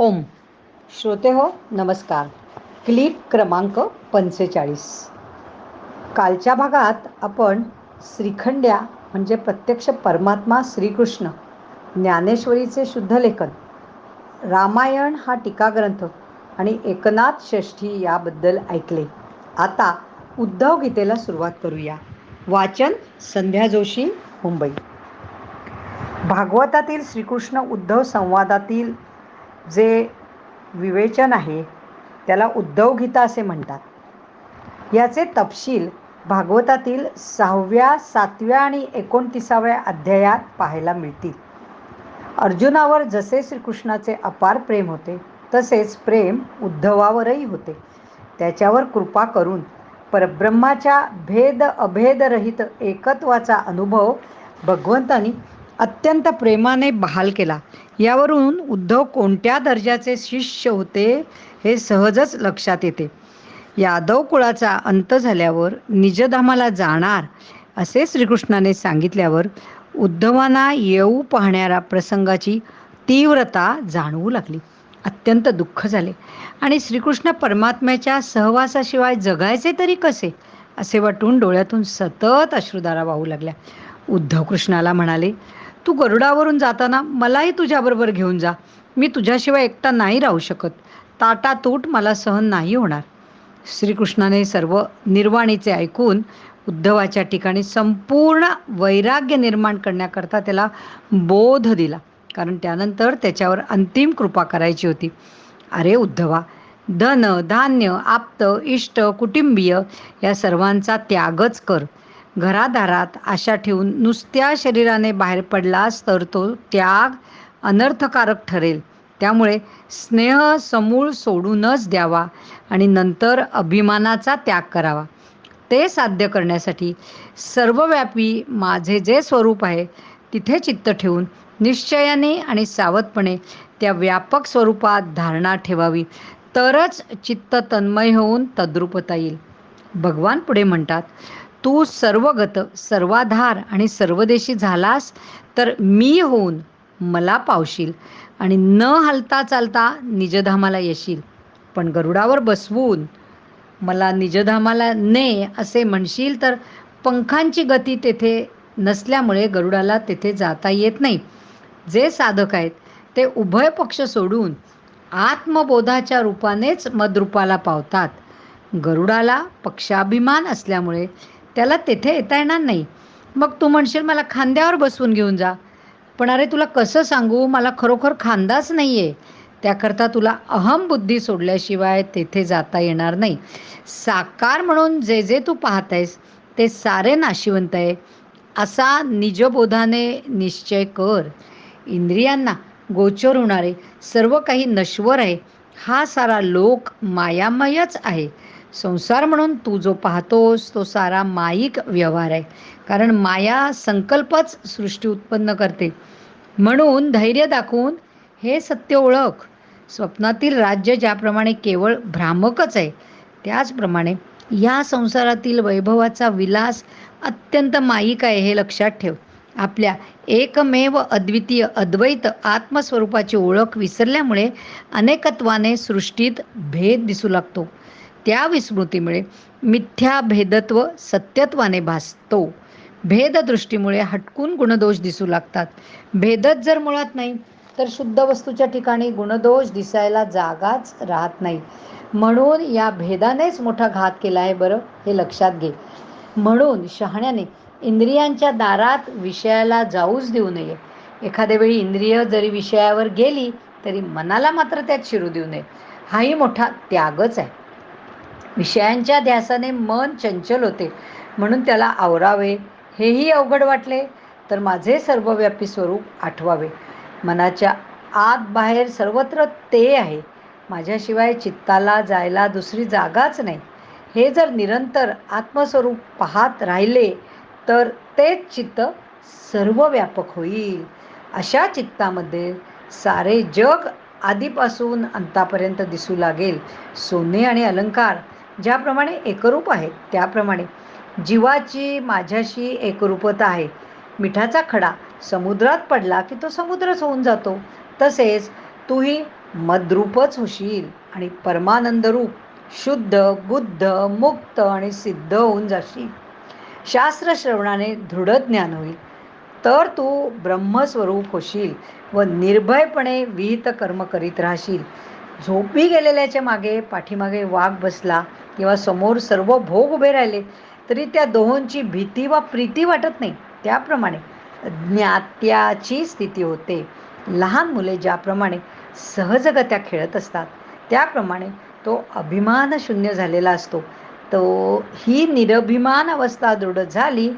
ओम. श्रोते हो नमस्कार. क्लिप क्रमांक पंचेचाळीस. कालच्या भागात आपण श्रीखंड्या म्हणजे प्रत्यक्ष परमात्मा श्रीकृष्ण ज्ञानेश्वरीचे शुद्ध लेखन रामायण हा टीकाग्रंथ आणि एकनाथ षष्ठी याबद्दल ऐकले. आता उद्धव गीतेला सुरुवात करूया. वाचन संध्या जोशी मुंबई. भागवतातील श्रीकृष्ण उद्धव संवादातील जे विवेचन आहे त्याला उद्धव गीता असे म्हणतात. याचे तपशील भागवतातील सहाव्या सातव्या आणि एकोणतीसाव्या अध्यायात पाहायला मिळतील. अर्जुनावर जसे श्रीकृष्णाचे अपार प्रेम होते तसेच प्रेम उद्धवावरही होते. त्याच्यावर कृपा करून परब्रह्माच्या भेद अभेदरहित एकत्वाचा अनुभव भगवंतानी अत्यंत प्रेमाने बहाल केला. यावरून उद्धव कोणत्या दर्जाचे शिष्य होते हे सहजच लक्षात येते. यादव कुळाचा अंत झाल्यावर निजधामाला जाणार असे श्रीकृष्णाने सांगितल्यावर उद्धवांना येऊ पाहणाऱ्या प्रसंगाची तीव्रता जाणवू लागली. अत्यंत दुःख झाले. आणि श्रीकृष्ण परमात्म्याच्या सहवासाशिवाय जगायचे तरी कसे? असे वाटून डोळ्यातून सतत अश्रुधारा वाहू लागल्या. उद्धव कृष्णाला म्हणाले तू गरुडावरून जाताना मलाही तुझ्याबरोबर घेऊन जा. मी तुझ्याशिवाय एकटा नाही राहू शकत. ताटातूट मला सहन नाही होणार. श्रीकृष्णाने सर्व निर्वाणीचे ऐकून उद्धवाच्या ठिकाणी संपूर्ण वैराग्य निर्माण करण्याकरता त्याला बोध दिला. कारण त्यानंतर त्याच्यावर अंतिम कृपा करायची होती. अरे उद्धवा धन धान्य आप्त इष्ट कुटुंबीय या सर्वांचा त्यागच कर. घरादारात आशा ठेवून नुसत्या शरीराने बाहेर पडलास तर तो त्याग अनर्थकारक ठरेल. त्यामुळे स्नेह समूळ सोडूनच द्यावा आणि नंतर अभिमानाचा त्याग करावा. ते साध्य करण्यासाठी सर्वव्यापी माझे जे स्वरूप आहे तिथे चित्त ठेवून निश्चयाने आणि सावधपणे त्या व्यापक स्वरूपात धारणा ठेवावी तरच चित्त तन्मय होऊन तद्रुपता येईल. भगवान पुढे म्हणतात तू सर्वगत सर्वाधार आणि सर्वदेशी झालास तर मी होऊन मला पावशील आणि न हलता चालता निजधामाला येशील. पण गरुडावर बसवून मला निजधामाला ने असे म्हणशील तर पंखांची गती तेथे नसल्यामुळे गरुडाला तेथे जाता येत नाही. जे साधक आहेत ते उभय पक्ष सोडून आत्मबोधाच्या रूपानेच मदरूपाला पावतात. गरुडाला पक्षाभिमान असल्यामुळे त्याला तेथे येता येणार नाही. मग तू म्हणशील मला खांद्यावर बसवून घेऊन जा. पण अरे तुला कसं सांगू? मला खरोखर खांदाच नाही आहे त्याकरता तुला अहम बुद्धी सोडल्याशिवाय तेथे जाता येणार नाही. साकार म्हणून जे जे तू पाहत आहेस ते सारे नाशिवंत आहे. असा निजबोधाने निश्चय कर. इंद्रियांना गोचर होणारे सर्व काही नश्वर आहे. हा सारा लोक मायामयच आहे. संसार म्हणून तू जो पाहतोस तो सारा माईक व्यवहार आहे. कारण माया संकल्पच सृष्टी उत्पन्न करते. म्हणून धैर्य दाखवून हे सत्य ओळख. स्वप्नातील राज्य ज्याप्रमाणे केवळ भ्रामकच आहे त्याचप्रमाणे या संसारातील वैभवाचा विलास अत्यंत माईक आहे हे लक्षात ठेव. आपल्या एकमेव अद्वितीय अद्वैत आत्मस्वरूपाची ओळख विसरल्यामुळे अनेकत्वाने सृष्टीत भेद दिसू लागतो. त्या विस्मृतीमुळे मिथ्या भेदत्व सत्यत्वाने भासतो. भेददृष्टीमुळे हटकून गुणदोष दिसू लागतात. भेदच जर मुळात नाही तर शुद्ध वस्तूच्या ठिकाणी गुणदोष दिसायला जागाच राहत नाही. म्हणून या भेदानेच मोठा घात केला आहे बरं हे लक्षात घे. म्हणून शहाण्याने इंद्रियांच्या दारात विषयाला जाऊच देऊ नये. एखाद्या वेळी इंद्रिय जरी विषयावर गेली तरी मनाला मात्र त्यात शिरू देऊ नये. हाही मोठा त्यागच आहे. विषयांच्या ध्यासाने मन चंचल होते. म्हणून त्याला आवरावे. हेही अवघड वाटले तर माझे सर्वव्यापी स्वरूप आठवावे. मनाच्या आत बाहेर सर्वत्र ते आहे. माझ्याशिवाय चित्ताला जायला दुसरी जागाच नाही. हे जर निरंतर आत्मस्वरूप पाहत राहिले तर तेच चित्त सर्वव्यापक होईल. अशा चित्तामध्ये सारे जग आधीपासून अंतापर्यंत दिसू लागेल. सोने आणि अलंकार ज्याप्रमाणे एकरूप आहेत त्याप्रमाणे जीवाची माझ्याशी एकरूपता आहे. मिठाचा खडा समुद्रात पडला की तो समुद्रच होऊन जातो. तसेच तूही मद्रूपच होशील आणि परमानंद रूप शुद्ध बुद्ध मुक्त आणि सिद्ध होऊन जाशील. शास्त्र श्रवणाने दृढ ज्ञान होईल. तर तू ब्रह्मस्वरूप होशील व निर्भयपणे विहित कर्म करीत राहशील. झोपी गेलेल्याच्या मागे पाठीमागे वाघ बसला किंवा समोर सर्व भोग उभे राहिले तरी त्या दोहोंची भीती वा प्रीती वाटत नाही. त्याप्रमाणे ज्ञात्याची स्थिती होते. लहान मुले ज्याप्रमाणे सहजगत्या खेळत असतात त्याप्रमाणे तो अभिमान शून्य झालेला असतो. तो ही निरभिमान अवस्था दृढ झाली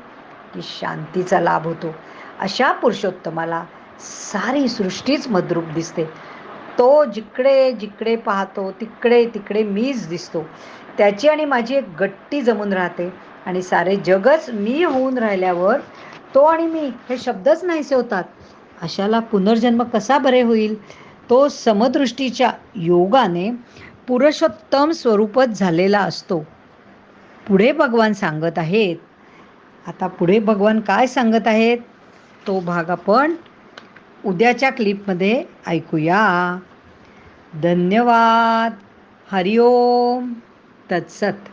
की शांतीचा लाभ होतो. अशा पुरुषोत्तमाला सारी सृष्टीच मद्रूप दिसते. तो जिकडे जिकडे पाहतो तिकडे तिकडे मीच दिसतो. त्याची आणि माझी एक गट्टी जमून राहते. आणि सारे जगच मी होऊन राहिल्यावर तो आणि मी हे शब्दच नाहीसे होतात अशाला पुनर्जन्म कसा बरे होईल? तो समदृष्टीच्या योगाने पुरुषोत्तम स्वरूपच झालेला असतो. पुढे भगवान सांगत आहेत. आता पुढे भगवान काय सांगत आहेत? तो भाग आपण उद्याच्या क्लिपमध्ये ऐकूया. धन्यवाद. हरिओम. तत्सत.